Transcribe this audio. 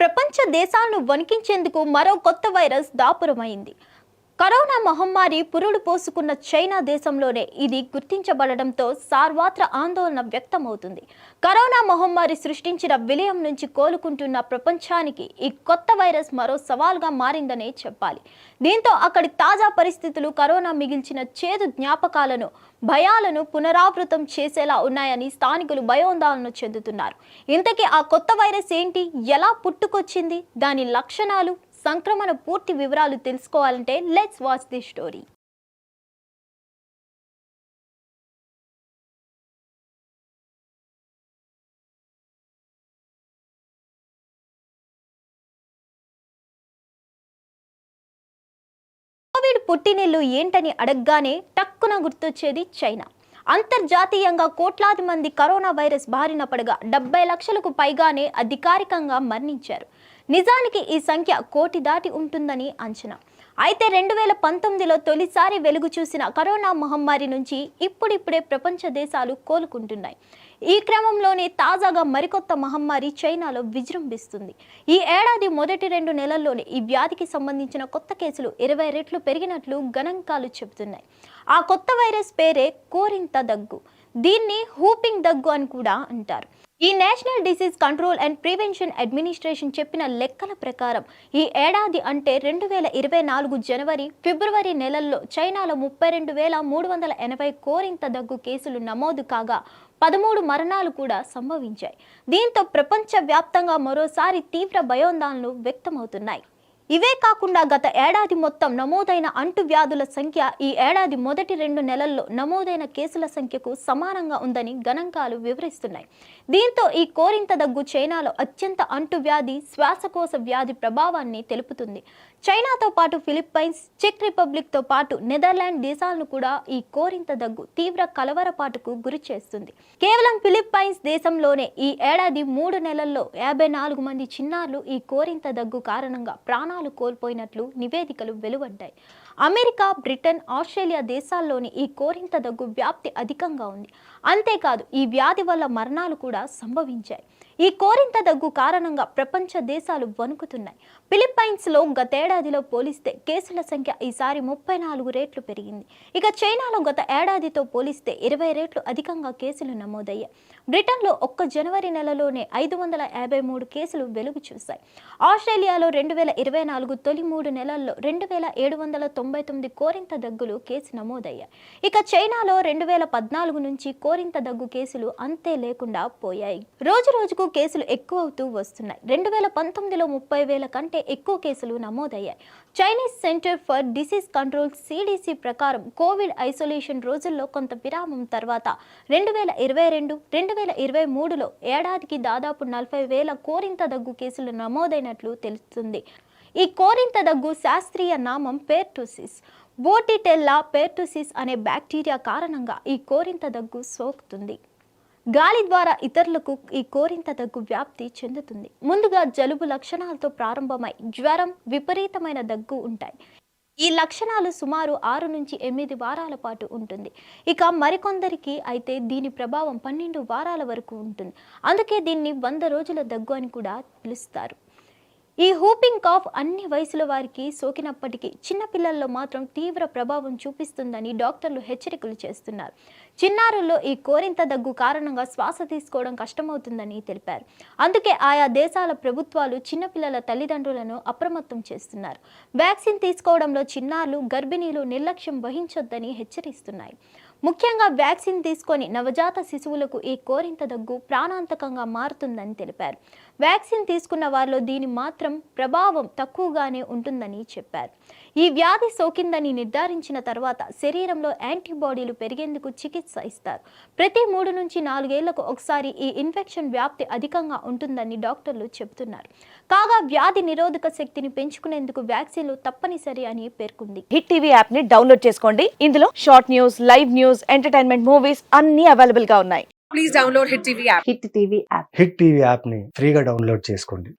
ప్రపంచ దేశాలను వణికించేందుకు మరో కొత్త వైరస్ దాపురమైంది. కరోనా మహమ్మారి పురుడు పోసుకున్న చైనా దేశంలోనే ఇది గుర్తించబడడంతో సార్వత్ర ఆందోళన వ్యక్తమవుతుంది. కరోనా మహమ్మారి సృష్టించిన విలయం నుంచి కోలుకుంటున్న ప్రపంచానికి ఈ కొత్త వైరస్ మరో సవాల్గా మారిందనే చెప్పాలి. దీంతో అక్కడి తాజా పరిస్థితులు కరోనా మిగిల్చిన చేదు జ్ఞాపకాలను భయాలను పునరావృతం చేసేలా ఉన్నాయని స్థానికులు భయోందాలను చెందుతున్నారు. ఇంతకీ ఆ కొత్త వైరస్ ఏంటి? ఎలా పుట్టుకొచ్చింది? దాని లక్షణాలు సంక్రమణ పూర్తి వివరాలు తెలుసుకోవాలంటే let's watch the story. Covid పుట్టినిల్లు ఏంటని అడగగానే టక్కున గుర్తొచ్చేది చైనా. అంతర్జాతీయంగా కోట్లాది మంది కరోనా వైరస్ బారిన పడగా డెబ్బై లక్షలకు పైగానే అధికారికంగా మరణించారు. నిజానికి ఈ సంఖ్య కోటి దాటి ఉంటుందని అంచనా. అయితే రెండు వేల పంతొమ్మిదిలో తొలిసారి వెలుగు చూసిన కరోనా మహమ్మారి నుంచి ఇప్పుడిప్పుడే ప్రపంచ దేశాలు కోలుకుంటున్నాయి. ఈ క్రమంలోనే తాజాగా మరికొత్త మహమ్మారి చైనాలో విజృంభిస్తుంది. ఈ ఏడాది మొదటి రెండు నెలల్లోనే ఈ వ్యాధికి సంబంధించిన కొత్త కేసులు ఇరవై రెట్లు పెరిగినట్లు గణాంకాలు చెబుతున్నాయి. ఆ కొత్త వైరస్ పేరే కోరింత దగ్గు. దీన్ని హూపింగ్ దగ్గు అని కూడా అంటారు. ఈ national disease control and prevention administration చెప్పిన లెక్కల ప్రకారం ఈ ఏడాది అంటే రెండు వేల ఇరవై నాలుగు జనవరి ఫిబ్రవరి నెలల్లో చైనాలో ముప్పై రెండు వేల మూడు వందల ఎనభై కోరింత దగ్గు కేసులు నమోదు కాగా పదమూడు మరణాలు కూడా సంభవించాయి. దీంతో ప్రపంచవ్యాప్తంగా మరోసారి తీవ్ర భయోందాలను వ్యక్తమవుతున్నాయి. ఇవే కాకుండా గత ఏడాది మొత్తం నమోదైన అంటువ్యాధుల సంఖ్య ఈ ఏడాది మొదటి రెండు నెలల్లో నమోదైన కేసుల సంఖ్యకు సమానంగా ఉందని గణాంకాలు వివరిస్తున్నాయి. దీంతో ఈ కోరింత దగ్గు చైనాలో అత్యంత అంటువ్యాధి శ్వాసకోశ వ్యాధి ప్రభావాన్ని తెలుపుతుంది. చైనాతో పాటు ఫిలిప్పైన్స్ చెక్ రిపబ్లిక్తో పాటు నెదర్లాండ్ దేశాలను కూడా ఈ కోరింత దగ్గు తీవ్ర కలవరపాటుకు గురి చేస్తుంది. కేవలం ఫిలిప్పైన్స్ దేశంలోనే ఈ ఏడాది మూడు నెలల్లో యాభై నాలుగు మంది చిన్నారులు ఈ కోరింత దగ్గు కారణంగా ప్రాణాలు కోల్పోయినట్లు నివేదికలు వెలువడ్డాయి. అమెరికా బ్రిటన్ ఆస్ట్రేలియా దేశాల్లోని ఈ కోరింత దగ్గు వ్యాప్తి అధికంగా ఉంది. అంతేకాదు ఈ వ్యాధి వల్ల మరణాలు కూడా సంభవించాయి. ఈ కోరింత దగ్గు కారణంగా ప్రపంచ దేశాలు వణుకుతున్నాయి. ఫిలిప్పైన్స్లో గతేడాదిలో పోలిస్తే కేసుల సంఖ్య ఈసారి ముప్పై నాలుగు రేట్లు పెరిగింది. ఇక చైనాలో గత ఏడాదితో పోలిస్తే ఇరవై రేట్లు అధికంగా కేసులు నమోదయ్యాయి. బ్రిటన్లో ఒక్క జనవరి నెలలోనే ఐదు వందల యాభై మూడు కేసులు వెలుగు చూశాయి. ఆస్ట్రేలియాలో రెండు వేల ఇరవై నాలుగు తొలి మూడు నెలల్లో రెండు వేల ఏడు వందల తొంభై తొమ్మిది కోరింత దగ్గులు కేసు నమోదయ్యాయి. ఇక చైనాలో రెండు వేల పద్నాలుగు నుంచి కోరింత దగ్గు కేసులు అంతే లేకుండా పోయాయి. రోజు రోజుకు కేసులు ఎక్కువ అవుతూ వస్తున్నాయి. రెండు వేల పంతొమ్మిదిలో ముప్పై వేల కంటే ఎక్కువ కేసులు నమోదయ్యాయి. Chinese centre for disease control CDC ప్రకారం కోవిడ్ ఐసోలేషన్ రోజుల్లో కొంత విరామం తర్వాత రెండు వేల ఇరవై రెండు రెండు వేల ఇరవై మూడులో ఏడాదికి దాదాపు నలభై వేల కోరింత దగ్గు కేసులు నమోదైనట్లు తెలుస్తుంది. ఈ కోరింత దగ్గు శాస్త్రీయ నామం పేర్టుసిస్. బోటిటెల్లా పేర్టుసిస్ అనే బ్యాక్టీరియా కారణంగా ఈ కోరింత దగ్గు సోకుతుంది. గాలి ద్వారా ఇతరులకు ఈ కోరింత దగ్గు వ్యాప్తి చెందుతుంది. ముందుగా జలుబు లక్షణాలతో ప్రారంభమై జ్వరం విపరీతమైన దగ్గు ఉంటాయి. ఈ లక్షణాలు సుమారు ఆరు నుంచి ఎనిమిది వారాల పాటు ఉంటుంది. ఇక మరికొందరికి అయితే దీని ప్రభావం పన్నెండు వారాల వరకు ఉంటుంది. అందుకే దీన్ని వంద రోజుల దగ్గు అని కూడా పిలుస్తారు. ఈ హూపింగ్ కాఫ్ అన్ని వయసుల వారికి సోకినప్పటికీ చిన్నపిల్లల్లో మాత్రం తీవ్ర ప్రభావం చూపిస్తుందని డాక్టర్లు హెచ్చరికలు చేస్తున్నారు. చిన్నారుల్లో ఈ కోరింత దగ్గు కారణంగా శ్వాస తీసుకోవడం కష్టమవుతుందని తెలిపారు. అందుకే ఆయా దేశాల ప్రభుత్వాలు చిన్నపిల్లల తల్లిదండ్రులను అప్రమత్తం చేస్తున్నారు. వ్యాక్సిన్ తీసుకోవడంలో చిన్నారులు గర్భిణీలు నిర్లక్ష్యం వహించొద్దని హెచ్చరిస్తున్నాయి. ముఖ్యంగా వ్యాక్సిన్ తీసుకొని నవజాత శిశువులకు ఈ కోరింత దగ్గు ప్రాణాంతకంగా మారుతుందని తెలిపారు. వ్యాక్సిన్ తీసుకున్న వారిలో దీని మాత్రం ప్రభావం తక్కువగానే ఉంటుందని చెప్పారు. ఈ వ్యాధి సోకిందని నిర్ధారించిన తర్వాత శరీరంలో యాంటీబాడీలు పెరిగేందుకు చికిత్స ఇస్తారు. ప్రతి మూడు నుంచి నాలుగేళ్ళకు ఒకసారి ఈ ఇన్ఫెక్షన్ వ్యాప్తి అధికంగా ఉంటుందని డాక్టర్లు చెబుతున్నారు. కాగా వ్యాధి నిరోధక శక్తిని పెంచుకునేందుకు వ్యాక్సిన్లు తప్పనిసరి అని పేర్కొంది. హిట్ టీవీ యాప్ని డౌన్లోడ్ చేసుకోండి. ఇందులో short news live news entertainment movies అన్ని అవైలబుల్గా ఉన్నాయి. Please download Hit TV app. Hit TV app Hit TV యాప్ని ఫ్రీగా డౌన్లోడ్ చేసుకోండి.